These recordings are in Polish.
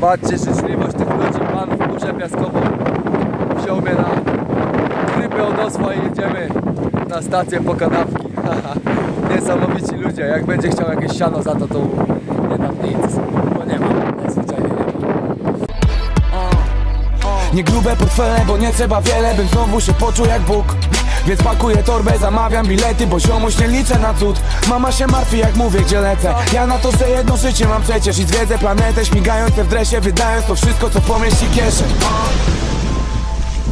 Zobaczcie życzliwość tych ludzi. Pan w górze piaskową wziął mnie na grypę od osła i jedziemy na stację po kanapki. Niesamowici ludzie. Jak będzie chciał jakieś siano za to, to nie dam nic. Bo nie ma. Zwyczajnie nie ma. Nie grube portfele, bo nie trzeba wiele Bym znowu się poczuł jak Bóg Więc pakuję torbę, zamawiam bilety Bo ziomuś nie liczę na cud. Mama się martwi jak mówię gdzie lecę. Ja na to, że jedno życie mam przecież I zwiedzę planetę śmigające w dresie Wydając to wszystko co pomieści kieszeń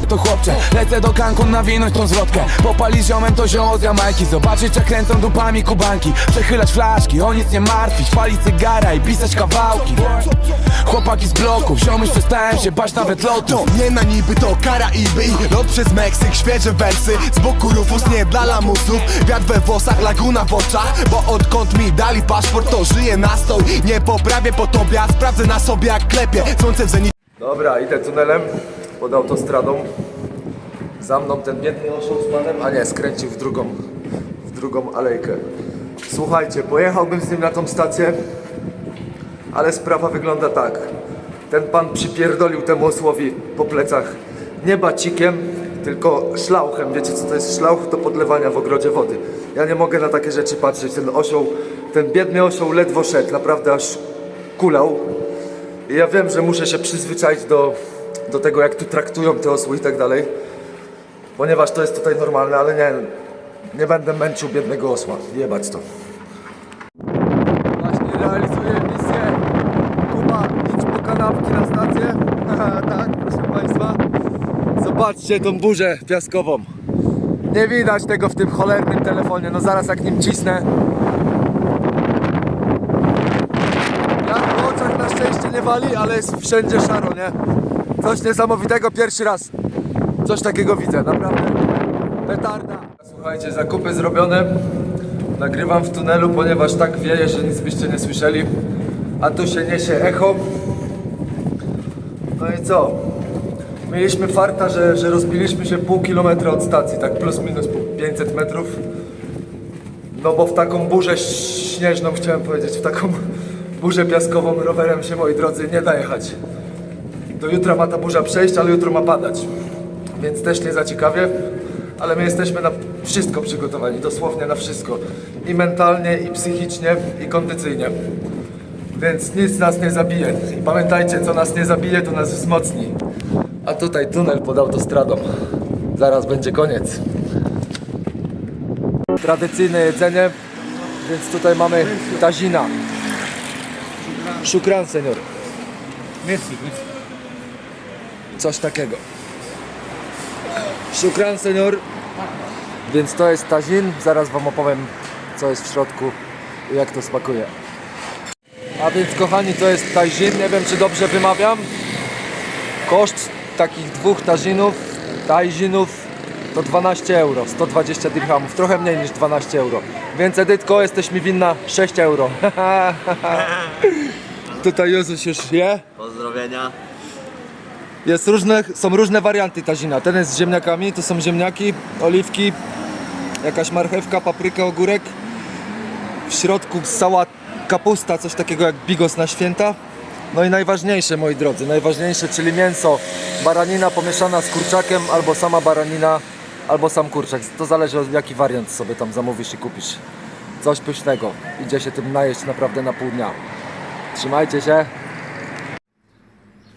to chłopcze. Lecę do Cancun nawinąć tą zwrotkę. Popalić ziomem to zioło z Jamajki. Zobaczyć jak kręcą dupami kubanki. Przechylać flaszki, o nic nie martwić. Palić cygara i pisać kawałki. Chłopaki z bloków, ziomy przestałem się bać nawet lotu. Nie na niby to Karaiby. I lot przez Meksyk Świeże wersy, z boku rufus nie dla lamusów Wiatr we włosach, laguna w oczach. Bo odkąd mi dali paszport to żyję na stoj Nie poprawię po tobie, a sprawdzę na sobie jak klepie. Słońce w zenicie Dobra, idę tunelem pod autostradą. Za mną ten biedny osioł z panem, a nie, skręcił w drugą, w drugą alejkę. Słuchajcie, pojechałbym z nim na tą stację, ale sprawa wygląda tak. Ten pan przypierdolił temu osłowi po plecach nie bacikiem, tylko szlauchem. Wiecie co to jest szlauch? Do podlewania w ogrodzie wody. Ja nie mogę na takie rzeczy patrzeć. Ten osioł, ten biedny osioł ledwo szedł, naprawdę aż kulał. I ja wiem, że muszę się przyzwyczaić do, do tego, jak tu traktują te osły i tak dalej. Ponieważ to jest tutaj normalne, ale nie, nie będę męczył biednego osła. Jebać to. Właśnie realizuję misję. Kuba, idź po kanapki na stację. tak, proszę Państwa. Zobaczcie tą burzę piaskową. Nie widać tego w tym cholernym telefonie. No zaraz jak nim cisnę, Jak w oczach na szczęście nie wali, ale jest wszędzie szaro, nie? Coś niesamowitego, pierwszy raz coś takiego widzę, naprawdę. Petarda. Słuchajcie, zakupy zrobione. Nagrywam w tunelu, ponieważ tak wieje, że nic byście nie słyszeli. A tu się niesie echo. No i co? Mieliśmy farta, że, że rozbiliśmy się pół kilometra od stacji, tak plus minus po 500 metrów. No bo w taką burzę śnieżną, chciałem powiedzieć, w taką burzę piaskową rowerem się, moi drodzy, nie da jechać. Do jutra ma ta burza przejść, ale jutro ma padać. Więc też nie za ciekawie, ale my jesteśmy na wszystko przygotowani, dosłownie na wszystko. I mentalnie, i psychicznie, i kondycyjnie. Więc nic nas nie zabije. I pamiętajcie, co nas nie zabije, to nas wzmocni. A tutaj tunel pod autostradą. Zaraz będzie koniec tradycyjne jedzenie, więc tutaj mamy tazina. Szukran, senior. Coś takiego. Szukran, senior. Więc to jest tazin. Zaraz wam opowiem, co jest w środku i jak to smakuje. A więc, kochani, to jest tazin. Nie wiem, czy dobrze wymawiam. Koszt takich dwóch tazinów, tazinów to 12 euro, 120 dirhamów, trochę mniej niż 12 euro. Więc Edytko, jesteś mi winna 6 euro. Tutaj Jezus już je. Pozdrowienia. Jest różne, są różne warianty tazina. Ten jest z ziemniakami, to są ziemniaki, oliwki, jakaś marchewka, papryka, ogórek. W środku sałat, kapusta, coś takiego jak bigos na święta. No i najważniejsze, moi drodzy, najważniejsze, czyli mięso. Baranina pomieszana z kurczakiem, albo sama baranina, albo sam kurczak. To zależy jaki wariant sobie tam zamówisz i kupisz. Coś pysznego. Idzie się tym najeść naprawdę na pół dnia. Trzymajcie się.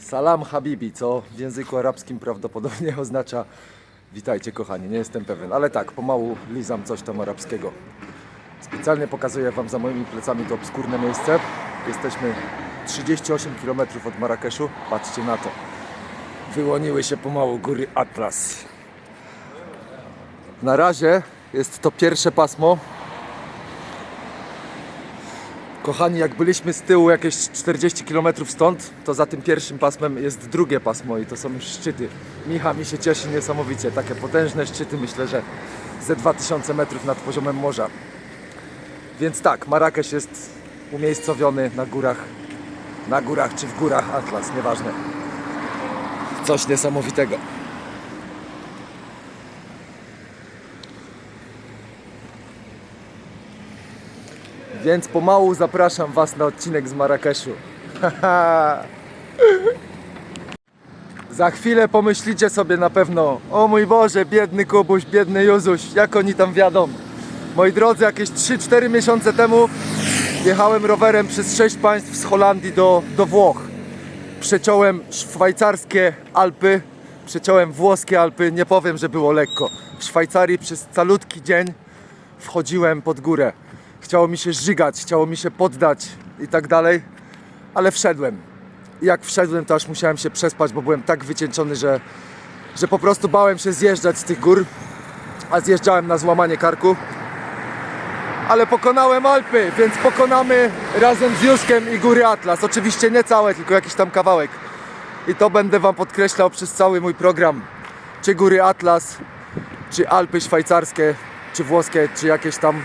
Salam Habibi, co w języku arabskim prawdopodobnie oznacza witajcie kochani, nie jestem pewien, ale tak, pomału lizam coś tam arabskiego. Specjalnie pokazuję Wam za moimi plecami to obskurne miejsce. Jesteśmy 38 km od Marrakeszu, patrzcie na to. Wyłoniły się pomału góry Atlas. Na razie jest to pierwsze pasmo, Kochani, jak byliśmy z tyłu jakieś 40 km stąd, to za tym pierwszym pasmem jest drugie pasmo i to są szczyty. Micha mi się cieszy niesamowicie. Takie potężne szczyty, myślę, że ze 2000 metrów nad poziomem morza. Więc tak, Marrakesz jest umiejscowiony na górach, na górach czy w górach Atlas, nieważne. Coś niesamowitego. Więc pomału zapraszam Was na odcinek z Marrakeszu. Za chwilę pomyślicie sobie na pewno, o mój Boże, biedny Kubuś, biedny Juzuś, jak oni tam wiadą. Moi drodzy, jakieś 3-4 miesiące temu jechałem rowerem przez 6 państw z Holandii do, do Włoch. Przeciąłem szwajcarskie Alpy, przeciąłem włoskie Alpy, nie powiem, że było lekko. W Szwajcarii przez calutki dzień wchodziłem pod górę. Chciało mi się żygać, chciało mi się poddać i tak dalej, ale wszedłem. I jak wszedłem, to aż musiałem się przespać, bo byłem tak wycieńczony, że, że po prostu bałem się zjeżdżać z tych gór, a zjeżdżałem na złamanie karku. Ale pokonałem Alpy, więc pokonamy razem z Juszkiem i góry Atlas. Oczywiście nie całe, tylko jakiś tam kawałek. I to będę Wam podkreślał przez cały mój program. Czy góry Atlas, czy Alpy szwajcarskie, czy włoskie, czy jakieś tam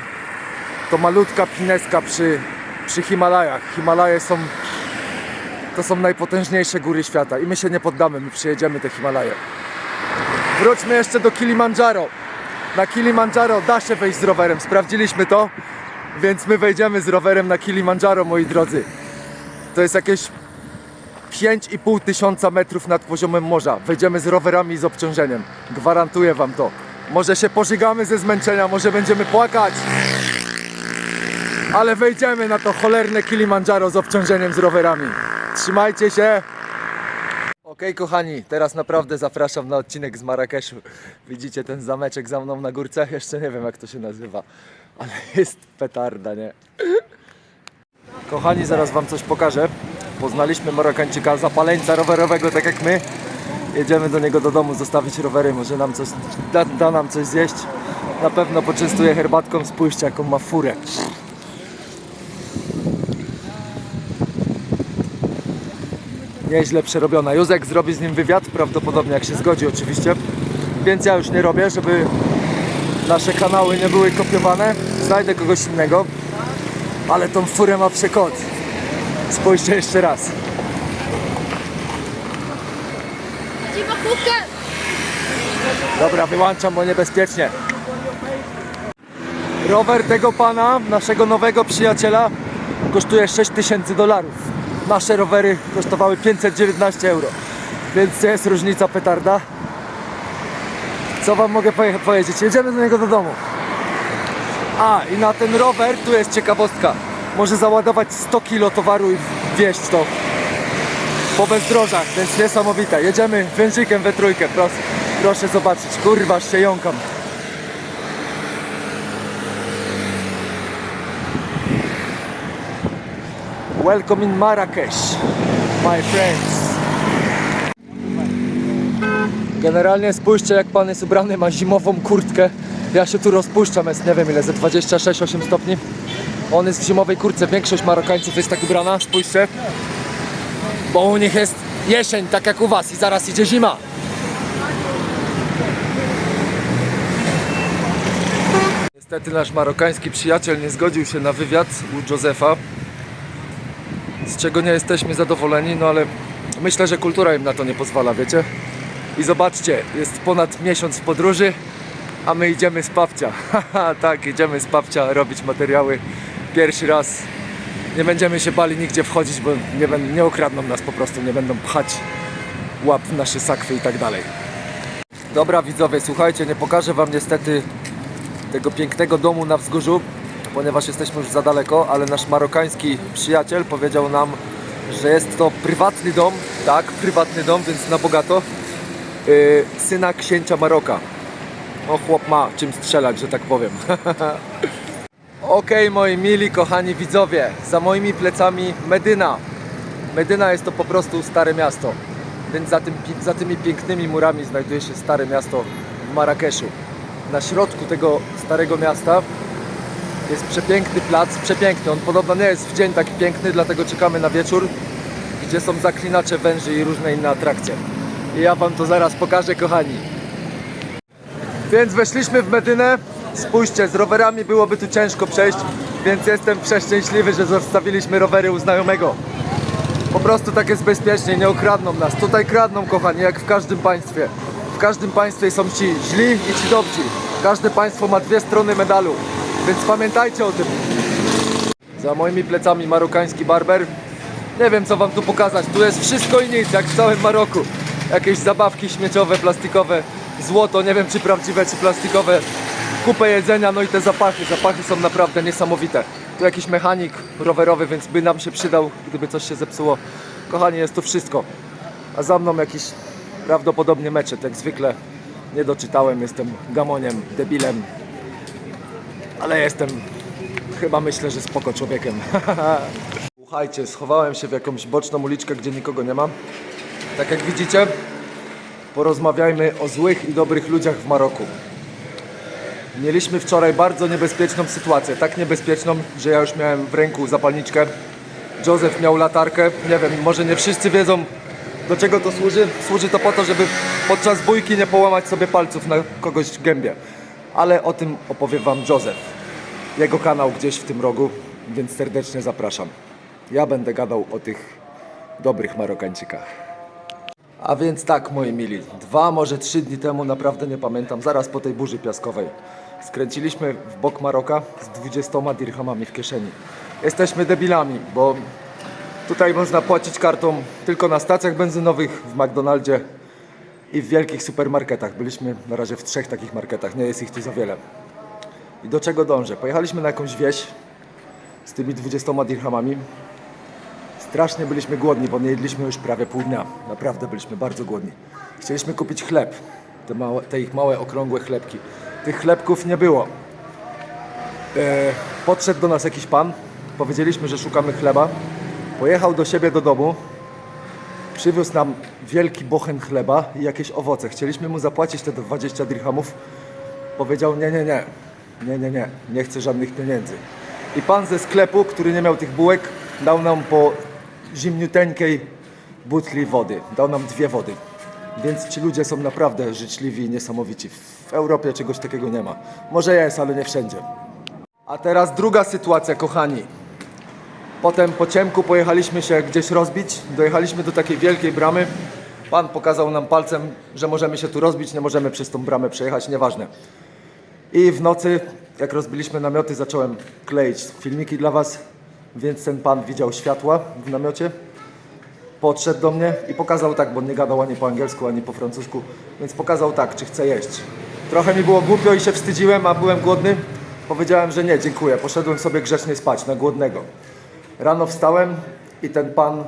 to malutka pineska przy, przy Himalajach. Himalaje są to są najpotężniejsze góry świata i my się nie poddamy, my przyjedziemy te Himalaje. Wróćmy jeszcze do Kilimandżaro. Na Kilimandżaro da się wejść z rowerem, sprawdziliśmy to, więc my wejdziemy z rowerem na Kilimandżaro, moi drodzy. To jest jakieś 5,5 tysiąca metrów nad poziomem morza. Wejdziemy z rowerami i z obciążeniem. Gwarantuję wam to. Może się pożygamy ze zmęczenia, może będziemy płakać. Ale wejdziemy na to cholerne Kilimandżaro z obciążeniem z rowerami. Trzymajcie się! Okej kochani, teraz naprawdę zapraszam na odcinek z Marrakeszu. Widzicie ten zameczek za mną na górce? Jeszcze nie wiem jak to się nazywa, ale jest petarda, nie? Kochani, zaraz wam coś pokażę. Poznaliśmy Marokańczyka, zapaleńca rowerowego, tak jak my. Jedziemy do niego do domu zostawić rowery, może nam coś, da, da nam coś zjeść. Na pewno poczęstuje herbatką, spójrzcie jaką ma furę. Nieźle przerobiona. Józek zrobi z nim wywiad, prawdopodobnie jak się zgodzi oczywiście. Więc ja już nie robię, żeby nasze kanały nie były kopiowane. Znajdę kogoś innego. Ale tą furę ma przekot. Spójrzcie jeszcze raz. Dobra, wyłączam, bo niebezpiecznie. Rower tego pana, naszego nowego przyjaciela, kosztuje 6000 dolarów. Nasze rowery kosztowały 519 euro. Więc to jest różnica petarda. Co wam mogę powiedzieć? Jedziemy do niego do domu. A, i na ten rower, tu jest ciekawostka. Może załadować 100 kg towaru i wieźć to po bezdrożach, więc niesamowite. Jedziemy wężykiem we trójkę, proszę, proszę zobaczyć. Kurwa, się jąkam. Welcome in Marrakesh, my friends. Generalnie spójrzcie jak pan jest ubrany, ma zimową kurtkę. Ja się tu rozpuszczam, jest nie wiem ile, ze 26-8 stopni. On jest w zimowej kurtce, większość Marokańców jest tak ubrana, spójrzcie. Bo u nich jest jesień, tak jak u was i zaraz idzie zima. Niestety nasz marokański przyjaciel nie zgodził się na wywiad u Józefa, z czego nie jesteśmy zadowoleni, no ale myślę, że kultura im na to nie pozwala, wiecie? I zobaczcie, jest ponad miesiąc w podróży, a my idziemy z papcia. Tak, idziemy z papcia robić materiały pierwszy raz. Nie będziemy się bali nigdzie wchodzić, bo nie, będą, nie okradną nas po prostu, nie będą pchać łap w nasze sakwy i tak dalej. Dobra widzowie, słuchajcie, nie pokażę wam niestety tego pięknego domu na wzgórzu, ponieważ jesteśmy już za daleko, ale nasz marokański przyjaciel powiedział nam, że jest to prywatny dom, tak, prywatny dom, więc na bogato, yy, syna księcia Maroka. O, chłop ma czym strzelać, że tak powiem. Okej, moi mili, kochani widzowie, za moimi plecami Medyna. Medyna jest to po prostu stare miasto, więc za, tym, za tymi pięknymi murami znajduje się stare miasto w Marrakeszu. Na środku tego starego miasta jest przepiękny plac, przepiękny. On podobno nie jest w dzień taki piękny, dlatego czekamy na wieczór, gdzie są zaklinacze węży i różne inne atrakcje. I ja wam to zaraz pokażę, kochani. Więc weszliśmy w Medynę. Spójrzcie, z rowerami byłoby tu ciężko przejść, więc jestem przeszczęśliwy, że zostawiliśmy rowery u znajomego. Po prostu tak jest bezpiecznie, nie okradną nas. Tutaj kradną, kochani, jak w każdym państwie. W każdym państwie są ci źli i ci dobrzy. Każde państwo ma dwie strony medalu, więc pamiętajcie o tym. Za moimi plecami marokański barber. Nie wiem co wam tu pokazać. Tu jest wszystko i nic, jak w całym Maroku. Jakieś zabawki śmieciowe, plastikowe, złoto, nie wiem czy prawdziwe, czy plastikowe. Kupę jedzenia, no i te zapachy. Zapachy są naprawdę niesamowite. Tu jakiś mechanik rowerowy, więc by nam się przydał, gdyby coś się zepsuło. Kochani, jest tu wszystko. A za mną jakiś prawdopodobnie meczet, jak zwykle. Nie doczytałem, jestem gamoniem, debilem. Ale jestem chyba myślę, że spoko człowiekiem. Słuchajcie, schowałem się w jakąś boczną uliczkę, gdzie nikogo nie ma. Tak jak widzicie, porozmawiajmy o złych i dobrych ludziach w Maroku. Mieliśmy wczoraj bardzo niebezpieczną sytuację. Tak niebezpieczną, że ja już miałem w ręku zapalniczkę. Józef miał latarkę. Nie wiem, może nie wszyscy wiedzą, do czego to służy. Służy to po to, żeby podczas bójki nie połamać sobie palców na kogoś gębie. Ale o tym opowie Wam Józef. Jego kanał gdzieś w tym rogu, więc serdecznie zapraszam. Ja będę gadał o tych dobrych Marokańczykach. A więc tak, moi mili, dwa, może trzy dni temu, naprawdę nie pamiętam, zaraz po tej burzy piaskowej, skręciliśmy w bok Maroka z 20 dirhamami w kieszeni. Jesteśmy debilami, bo tutaj można płacić kartą tylko na stacjach benzynowych, w McDonaldzie i w wielkich supermarketach. Byliśmy na razie w trzech takich marketach, nie jest ich tu za wiele. I do czego dążę? Pojechaliśmy na jakąś wieś z tymi 20 dirhamami. Strasznie byliśmy głodni, bo nie jedliśmy już prawie pół dnia. Naprawdę byliśmy bardzo głodni. Chcieliśmy kupić chleb, te, małe, te ich małe, okrągłe chlebki. Tych chlebków nie było. E, podszedł do nas jakiś pan, powiedzieliśmy, że szukamy chleba. Pojechał do siebie do domu, przywiózł nam wielki bochen chleba i jakieś owoce. Chcieliśmy mu zapłacić te 20 dirhamów. Powiedział nie, nie, nie, nie, nie, nie, nie chcę żadnych pieniędzy. I pan ze sklepu, który nie miał tych bułek, dał nam po zimniuteńkiej butli wody. Dał nam dwie wody. Więc ci ludzie są naprawdę życzliwi i niesamowici. W Europie czegoś takiego nie ma. Może jest, ale nie wszędzie. A teraz druga sytuacja, kochani. Potem po ciemku pojechaliśmy się gdzieś rozbić. Dojechaliśmy do takiej wielkiej bramy. Pan pokazał nam palcem, że możemy się tu rozbić, nie możemy przez tą bramę przejechać, nieważne. I w nocy, jak rozbiliśmy namioty, zacząłem kleić filmiki dla Was, więc ten pan widział światła w namiocie. Podszedł do mnie i pokazał tak, bo nie gadał ani po angielsku, ani po francusku, więc pokazał tak, czy chce jeść. Trochę mi było głupio i się wstydziłem, a byłem głodny. Powiedziałem, że nie, dziękuję. Poszedłem sobie grzecznie spać na głodnego. Rano wstałem i ten pan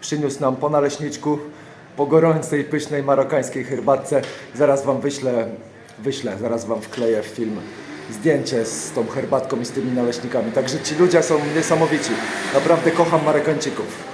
przyniósł nam po naleśniczku, po gorącej, pysznej marokańskiej herbatce. Zaraz wam wyślę, wyślę, zaraz wam wkleję w film zdjęcie z tą herbatką i z tymi naleśnikami. Także ci ludzie są niesamowici. Naprawdę kocham Marokańczyków.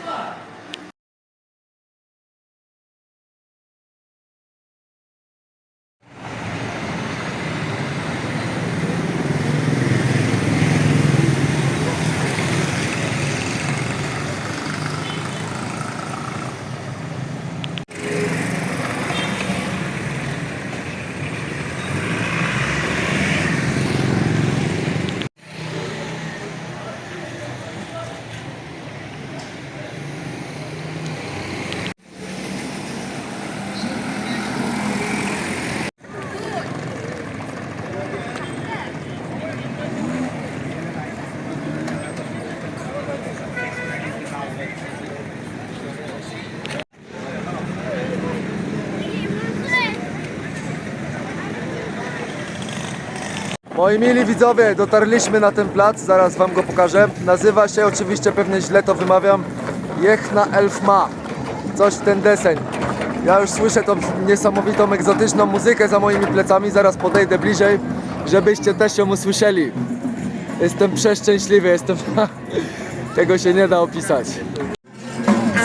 Moi mili widzowie, dotarliśmy na ten plac, zaraz wam go pokażę. Nazywa się, oczywiście pewnie źle to wymawiam, Jechna Elfma. Coś w ten deseń. Ja już słyszę tą niesamowitą, egzotyczną muzykę za moimi plecami, zaraz podejdę bliżej, żebyście też ją usłyszeli. Jestem przeszczęśliwy, jestem... Tego się nie da opisać.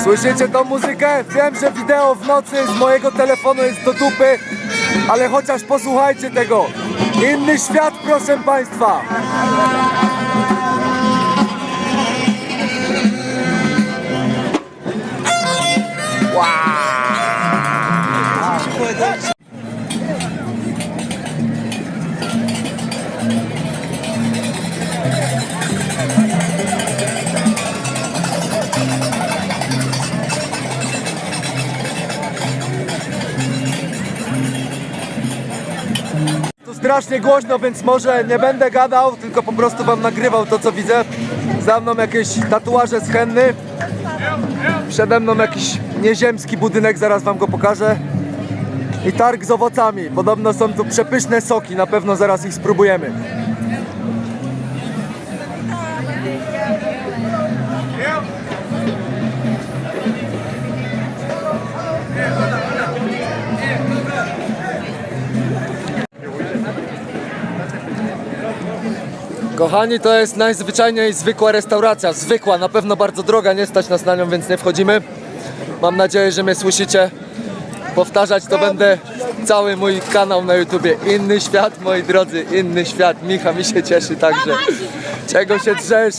Słyszycie tą muzykę? Wiem, że wideo w nocy z mojego telefonu jest do dupy, ale chociaż posłuchajcie tego. Inny świat, proszę Państwa. Strasznie głośno, więc może nie będę gadał, tylko po prostu wam nagrywał to, co widzę. Za mną jakieś tatuaże z henny. Przede mną jakiś nieziemski budynek, zaraz wam go pokażę. I targ z owocami. Podobno są tu przepyszne soki, na pewno zaraz ich spróbujemy. Kochani, to jest najzwyczajniej zwykła restauracja. Zwykła, na pewno bardzo droga, nie stać nas na nią, więc nie wchodzimy. Mam nadzieję, że mnie słyszycie. Powtarzać to będę cały mój kanał na YouTubie. Inny świat, moi drodzy, inny świat. Micha mi się cieszy także. Czego się drzesz?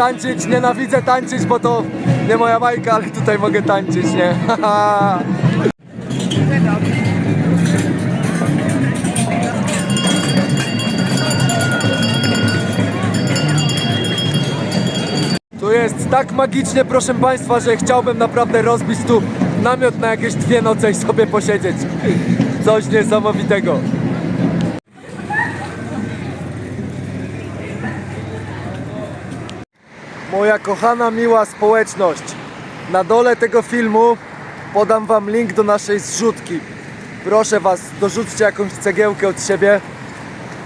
Tańczyć, nienawidzę tańczyć, bo to nie moja bajka, ale tutaj mogę tańczyć, nie? Tu jest tak magicznie, proszę Państwa, że chciałbym naprawdę rozbić tu namiot na jakieś dwie noce i sobie posiedzieć. Coś niesamowitego. Moja kochana, miła społeczność. Na dole tego filmu podam Wam link do naszej zrzutki. Proszę Was, dorzućcie jakąś cegiełkę od siebie,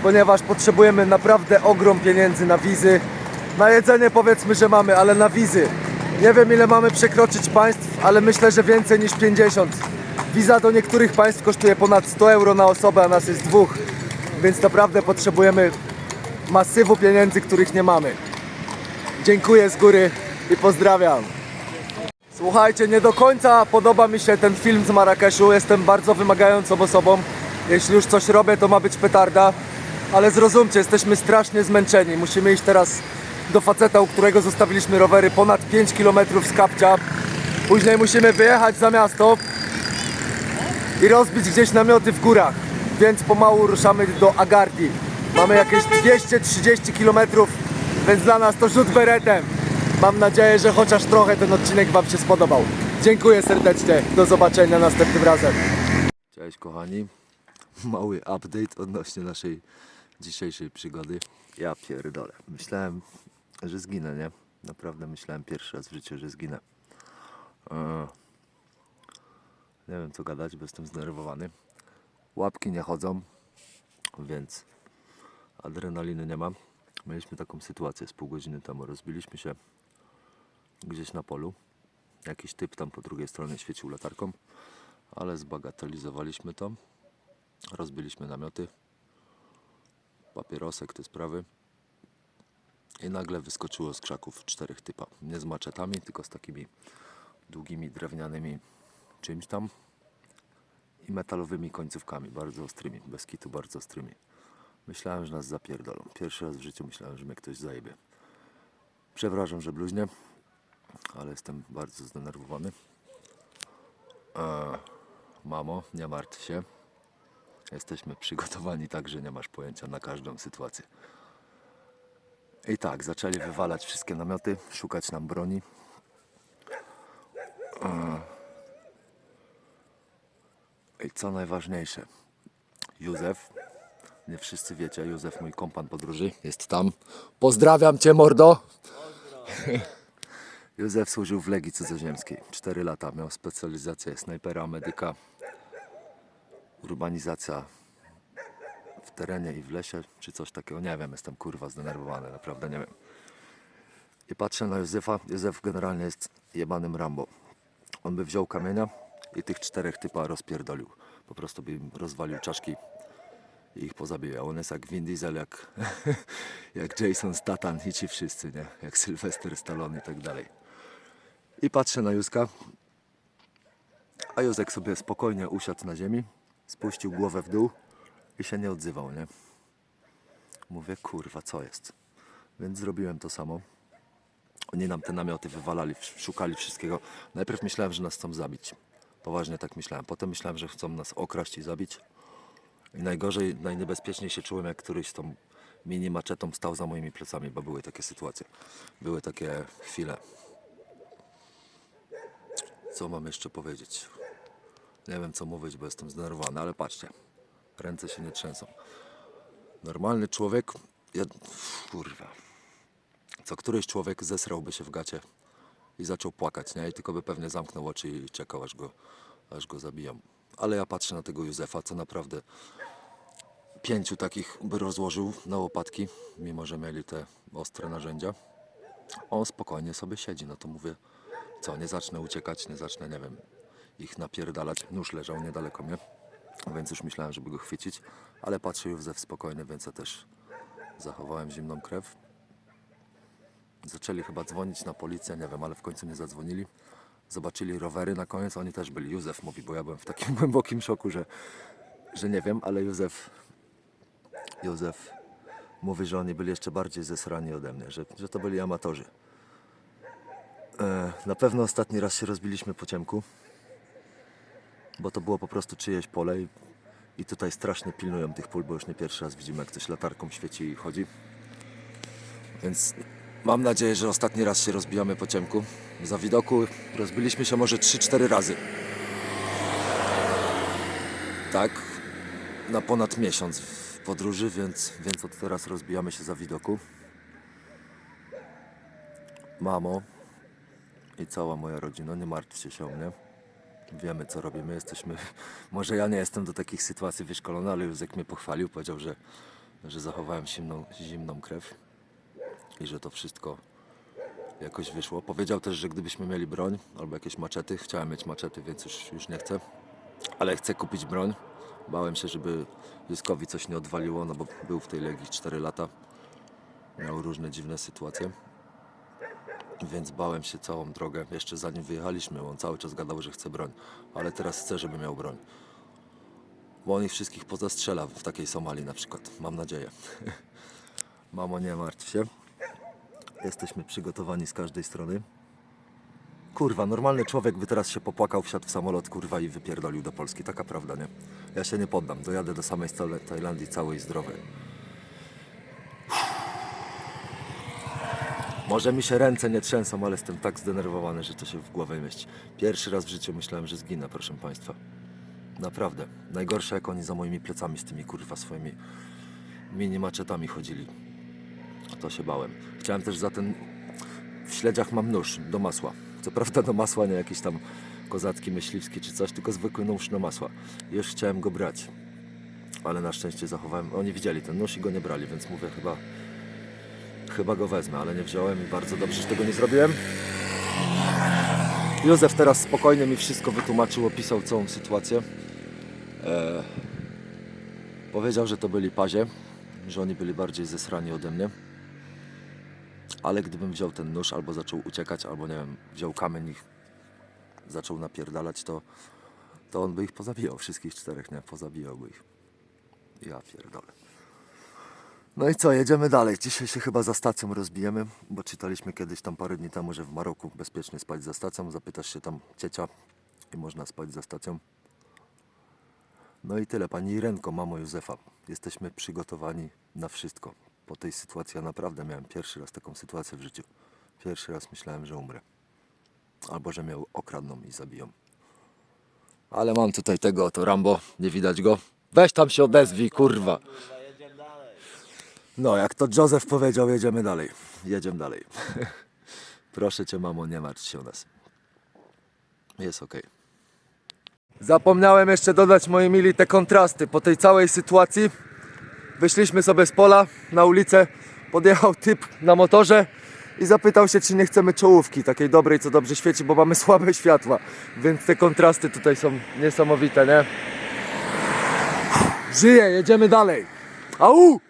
ponieważ potrzebujemy naprawdę ogrom pieniędzy na wizy. Na jedzenie powiedzmy, że mamy, ale na wizy. Nie wiem ile mamy przekroczyć państw, ale myślę, że więcej niż 50. Wiza do niektórych państw kosztuje ponad 100 euro na osobę, a nas jest dwóch. Więc naprawdę potrzebujemy masywu pieniędzy, których nie mamy. Dziękuję z góry i pozdrawiam. Słuchajcie, nie do końca podoba mi się ten film z Marrakeszu. Jestem bardzo wymagającą osobą. Jeśli już coś robię, to ma być petarda. Ale zrozumcie, jesteśmy strasznie zmęczeni. Musimy iść teraz do faceta, u którego zostawiliśmy rowery ponad 5 km z Kapcia. Później musimy wyjechać za miasto i rozbić gdzieś namioty w górach. Więc pomału ruszamy do Agardi. Mamy jakieś 230 km, więc dla nas to rzut beretem. Mam nadzieję, że chociaż trochę ten odcinek Wam się spodobał. Dziękuję serdecznie. Do zobaczenia następnym razem. Cześć kochani. Mały update odnośnie naszej dzisiejszej przygody. Ja pierdolę. Myślałem, że zginę, nie? Naprawdę myślałem pierwszy raz w życiu, że zginę. Eee, Nie wiem co gadać, bo jestem zdenerwowany. Łapki nie chodzą, więc adrenaliny nie mam. Mieliśmy taką sytuację z pół godziny temu. Rozbiliśmy się gdzieś na polu. Jakiś typ tam po drugiej stronie świecił latarką, ale zbagatelizowaliśmy to. Rozbiliśmy namioty, papierosek, te sprawy. I nagle wyskoczyło z krzaków czterech typa. Nie z maczetami, tylko z takimi długimi drewnianymi czymś tam i metalowymi końcówkami, bardzo ostrymi, bez kitu bardzo ostrymi. Myślałem, że nas zapierdolą. Pierwszy raz w życiu myślałem, że mnie ktoś zajebie. Przepraszam, że bluźnię, ale jestem bardzo zdenerwowany. Eee, mamo, nie martw się. Jesteśmy przygotowani tak, że nie masz pojęcia na każdą sytuację. I tak, zaczęli wywalać wszystkie namioty, szukać nam broni. I co najważniejsze, Józef, nie wszyscy wiecie, Józef, mój kompan podróży, jest tam. Pozdrawiam cię, mordo! Józef służył w Legii Cudzoziemskiej. 4 lata miał specjalizację snajpera, medyka, urbanizacja w terenie i w lesie, czy coś takiego. Nie wiem, jestem kurwa zdenerwowany, naprawdę nie wiem. I patrzę na Józefa. Józef generalnie jest jebanym Rambo. On by wziął kamienia i tych czterech typa rozpierdolił. Po prostu by im rozwalił czaszki i ich pozabijał. On jest jak Vin Diesel, jak, jak Jason Statham i ci wszyscy, nie? Jak Sylvester Stallone i tak dalej. I patrzę na Józka, a Józek sobie spokojnie usiadł na ziemi, spuścił głowę w dół i się nie odzywał, nie? Mówię, kurwa, co jest? Więc zrobiłem to samo. Oni nam te namioty wywalali, szukali wszystkiego. Najpierw myślałem, że nas chcą zabić. Poważnie tak myślałem. Potem myślałem, że chcą nas okraść i zabić. I najgorzej, najniebezpieczniej się czułem, jak któryś z tą mini maczetą stał za moimi plecami, bo były takie sytuacje. Były takie chwile. Co mam jeszcze powiedzieć? Nie wiem co mówić, bo jestem zdenerwowany, ale patrzcie. Ręce się nie trzęsą. Normalny człowiek, jed... kurwa, co któryś człowiek zesrałby się w gacie i zaczął płakać, nie? I tylko by pewnie zamknął oczy i czekał, aż go, aż go zabiją. Ale ja patrzę na tego Józefa, co naprawdę pięciu takich by rozłożył na łopatki, mimo że mieli te ostre narzędzia. On spokojnie sobie siedzi, no to mówię, co, nie zacznę uciekać, nie zacznę, nie wiem, ich napierdalać. Nóż leżał niedaleko mnie, więc już myślałem, żeby go chwycić, ale patrzę Józef spokojny, więc ja też zachowałem zimną krew. Zaczęli chyba dzwonić na policję, nie wiem, ale w końcu nie zadzwonili. Zobaczyli rowery na koniec, oni też byli. Józef mówi, bo ja byłem w takim głębokim szoku, że, że nie wiem, ale Józef, Józef mówi, że oni byli jeszcze bardziej zesrani ode mnie, że, że to byli amatorzy. E, na pewno ostatni raz się rozbiliśmy po ciemku, bo to było po prostu czyjeś pole i, i tutaj strasznie pilnują tych pól, bo już nie pierwszy raz widzimy, jak ktoś latarką świeci i chodzi. Więc mam nadzieję, że ostatni raz się rozbijamy po ciemku. Za widoku rozbiliśmy się może 3-4 razy. Tak, na ponad miesiąc w podróży, więc, więc od teraz rozbijamy się za widoku. Mamo i cała moja rodzina, nie martwcie się o mnie. Wiemy co robimy, jesteśmy... Może ja nie jestem do takich sytuacji wyszkolony, ale Józek mnie pochwalił, powiedział, że, że zachowałem zimną, zimną krew i że to wszystko jakoś wyszło. Powiedział też, że gdybyśmy mieli broń albo jakieś maczety, chciałem mieć maczety, więc już, już nie chcę, ale chcę kupić broń. Bałem się, żeby Józkowi coś nie odwaliło, no bo był w tej Legii 4 lata. Miał różne dziwne sytuacje. Więc bałem się całą drogę. Jeszcze zanim wyjechaliśmy, on cały czas gadał, że chce broń. Ale teraz chcę, żeby miał broń. Bo on ich wszystkich pozastrzela w takiej Somalii na przykład. Mam nadzieję. Mamo, nie martw się. Jesteśmy przygotowani z każdej strony. Kurwa, normalny człowiek by teraz się popłakał, wsiadł w samolot, kurwa, i wypierdolił do Polski. Taka prawda, nie? Ja się nie poddam. Dojadę do samej Tajlandii całej zdrowej. Może mi się ręce nie trzęsą, ale jestem tak zdenerwowany, że to się w głowę mieści. Pierwszy raz w życiu myślałem, że zginę, proszę Państwa. Naprawdę. Najgorsze, jak oni za moimi plecami z tymi, kurwa, swoimi mini maczetami chodzili. To się bałem. Chciałem też za ten... W śledziach mam nóż do masła. Co prawda do masła, nie jakiś tam kozacki, myśliwski czy coś, tylko zwykły nóż do masła. Już chciałem go brać. Ale na szczęście zachowałem... Oni widzieli ten nóż i go nie brali, więc mówię chyba... Chyba go wezmę, ale nie wziąłem i bardzo dobrze, że tego nie zrobiłem. Józef teraz spokojnie mi wszystko wytłumaczył, opisał całą sytuację. Eee, powiedział, że to byli pazie, że oni byli bardziej zesrani ode mnie. Ale gdybym wziął ten nóż albo zaczął uciekać, albo nie wiem, wziął kamień i zaczął napierdalać, to, to on by ich pozabijał, wszystkich czterech, nie? Pozabijałby ich. Ja pierdolę. No i co, jedziemy dalej. Dzisiaj się chyba za stacją rozbijemy, bo czytaliśmy kiedyś tam parę dni temu, że w Maroku bezpiecznie spać za stacją. Zapytasz się tam ciecia i można spać za stacją. No i tyle. Pani Irenko, mamo Józefa, jesteśmy przygotowani na wszystko. Po tej sytuacji ja naprawdę miałem pierwszy raz taką sytuację w życiu. Pierwszy raz myślałem, że umrę. Albo że mnie okradną i zabiją. Ale mam tutaj tego oto Rambo, nie widać go. Weź tam się odezwij, kurwa. No, jak to Józef powiedział, jedziemy dalej. Jedziemy dalej. Proszę cię, mamo, nie martw się o nas. Jest okej. Zapomniałem jeszcze dodać, moi mili, te kontrasty. Po tej całej sytuacji wyszliśmy sobie z pola na ulicę. Podjechał typ na motorze i zapytał się, czy nie chcemy czołówki takiej dobrej, co dobrze świeci, bo mamy słabe światła. Więc te kontrasty tutaj są niesamowite, nie? Żyję, jedziemy dalej. Au!